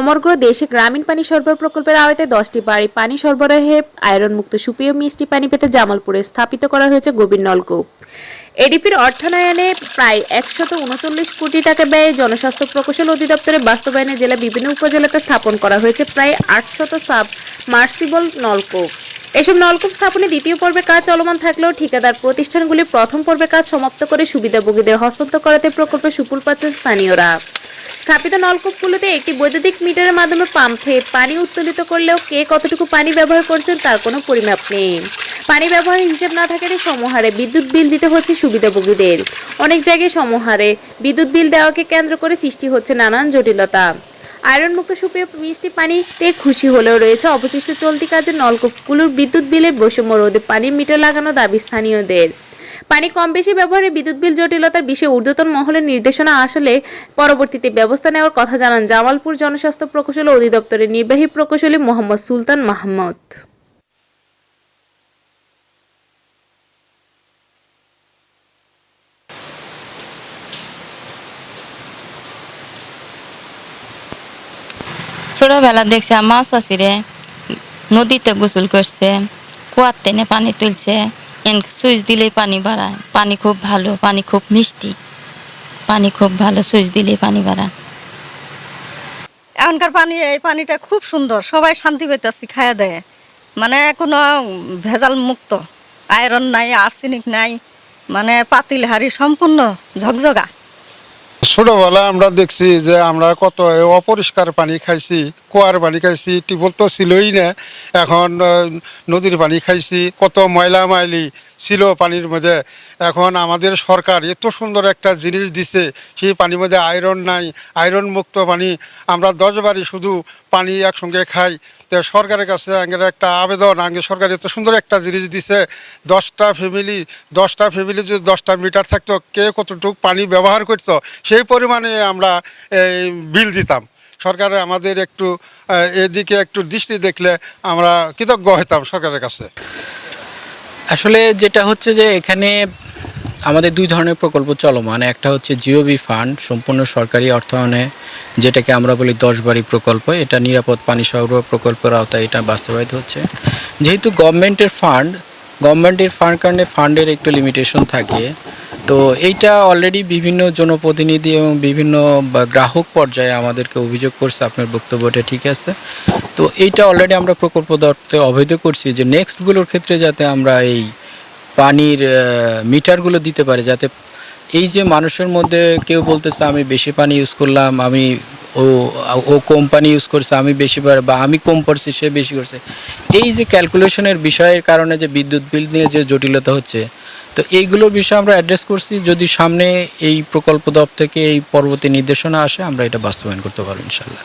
সমগ্র দেশে গ্রামীণ পানি সরবরাহ প্রকল্পের আওতায় দশটি বাড়ি পানি সরবরাহে আয়রন মুক্ত সুপেয় মিষ্টি পানি পেতে জামালপুরে স্থাপিত করা হয়েছে গভীর নলকূপ। এডিপির অর্থায়নে প্রায় একশত উনচল্লিশ কোটি টাকা ব্যয়ে জনস্বাস্থ্য প্রকৌশল অধিদপ্তরের বাস্তবায়নে জেলা বিভিন্ন উপজেলাতে স্থাপন করা হয়েছে প্রায় আটশত সাব মার্সিবল নলকূপ। এসব নলকূপ স্থাপনে দ্বিতীয় পর্বের কাজ চলমান থাকলেও ঠিকাদার প্রতিষ্ঠানগুলি প্রথম পর্বের কাজ সমাপ্ত করে সুবিধাভোগীদের হস্তান্তর করাতে প্রকল্পে সুফল পাচ্ছেন স্থানীয়রা। স্থাপিত নলকূপগুলোতে একটি বৈদ্যুতিক মিটারের মাধ্যমে পাম্পে পানি উত্তোলিত করলেও কে কতটুকু পানি ব্যবহার করছেন তার কোনো পরিমাপ নেই। পানি ব্যবহারের হিসেব না থাকাতে সমহারে বিদ্যুৎ বিল দিতে হচ্ছে সুবিধাভোগীদের। অনেক জায়গায় সমহারে বিদ্যুৎ বিল দেওয়াকে কেন্দ্র করে সৃষ্টি হচ্ছে নানান জটিলতা। আয়রন মুক্ত সুপেয় মিষ্টি পানিতে খুশি হলেও রয়েছে অবশিষ্ট চলতি কাজের নলকূপগুলোর বিদ্যুৎ বিলের বৈষম্য রোধে পানির মিটার লাগানো দাবি স্থানীয়দের। পানি কম বেশি ব্যবহারে বিদ্যুৎ বিল জটিলতার বিষয়ে ঊর্ধ্বতন মহলের নির্দেশনা আসলে পরবর্তীতে ব্যবস্থা নেওয়ার কথা জানান জামালপুর জনস্বাস্থ্য প্রকৌশল অধিদপ্তরের নির্বাহী প্রকৌশলী মোহাম্মদ সুলতান মাহমুদ। ছোটবেলা দেখছি আমার শাশিরে নদীতে গোসল করছে, কুয়ার টেনে পানি তুলছে, এন সুইচ দিলেই পানি বাড়ায়। পানি খুব ভালো, পানি খুব মিষ্টি। পানি খুব ভালো, সুইচ দিলেই পানি বাড়ায়। এখনকার পানি, এই পানিটা খুব সুন্দর, সবাই শান্তি পেতেছি খাইয়া দেয়। মানে কোনো ভেজাল মুক্ত। আয়রন নাই, আর্সেনিক নাই মানে পাতিল হাড়ি সম্পূর্ণ ঝকঝকা। ছোটবেলা আমরা দেখছি যে আমরা কত অপরিষ্কার পানি খাইছি, কুয়ার পানি খাইছি, টিউবওয়েল তো ছিলই না। এখন নদীর পানি খাইছি, কত ময়লা মাইলি ছিল পানির মধ্যে। এখন আমাদের সরকার এত সুন্দর একটা জিনিস দিছে, সেই পানির মধ্যে আয়রন নাই, আয়রন মুক্ত পানি। আমরা দশবারই শুধু পানি একসঙ্গে খাই। তো সরকারের কাছে আগের একটা আবেদন আগে সরকার এত সুন্দর একটা জিনিস দিছে। দশটা ফ্যামিলি দশটা ফ্যামিলি যদি দশটা মিটার থাকতো, কে কতটুকু পানি ব্যবহার করতো সেই পরিমাণে আমরা বিল দিতাম। সরকারে আমাদের একটু এদিকে একটু দৃষ্টি দেখলে আমরা কৃতজ্ঞ হইতাম সরকারের কাছে। আসলে যেটা হচ্ছে যে এখানে আমাদের দুই ধরনের প্রকল্প চলমান। একটা হচ্ছে জিওবি ফান্ড, সম্পূর্ণ সরকারি অর্থায়নে যেটাকে আমরা বলি দশ বাড়ি প্রকল্প। এটা নিরাপদ পানি সরবরাহ প্রকল্পের আওতায় এটা বাস্তবায়িত হচ্ছে। যেহেতু গভর্নমেন্টের ফান্ড গভর্নমেন্টের ফান্ড কারণে ফান্ডের একটু লিমিটেশন থাকে তো এইটা অলরেডি বিভিন্ন জনপ্রতিনিধি এবং বিভিন্ন গ্রাহক পর্যায়ে আমাদেরকে অভিযোগ করছে, আপনার বক্তব্যটা ঠিক আছে। তো এইটা অলরেডি আমরা প্রকল্প দপ্তরে অবৈধ করছি যে নেক্সটগুলোর ক্ষেত্রে যাতে আমরা এই পানির মিটারগুলো দিতে পারি, যাতে এই যে মানুষের মধ্যে কেউ বলতেছে, আমি বেশি পানি ইউজ করলাম, আমি ও ও কোম্পানি ইউজ করছে, আমি বেশি বা আমি কম পড়ছি সে বেশি করছে। এই যে ক্যালকুলেশনের বিষয়ের কারণে যে বিদ্যুৎ বিল নিয়ে যে জটিলতা হচ্ছে, তো এইগুলোর বিষয়ে আমরা অ্যাড্রেস করছি। যদি সামনে এই প্রকল্প দপ্তর থেকে এই পরবর্তী নির্দেশনা আসে, আমরা এটা বাস্তবায়ন করতে পারব ইনশাল্লাহ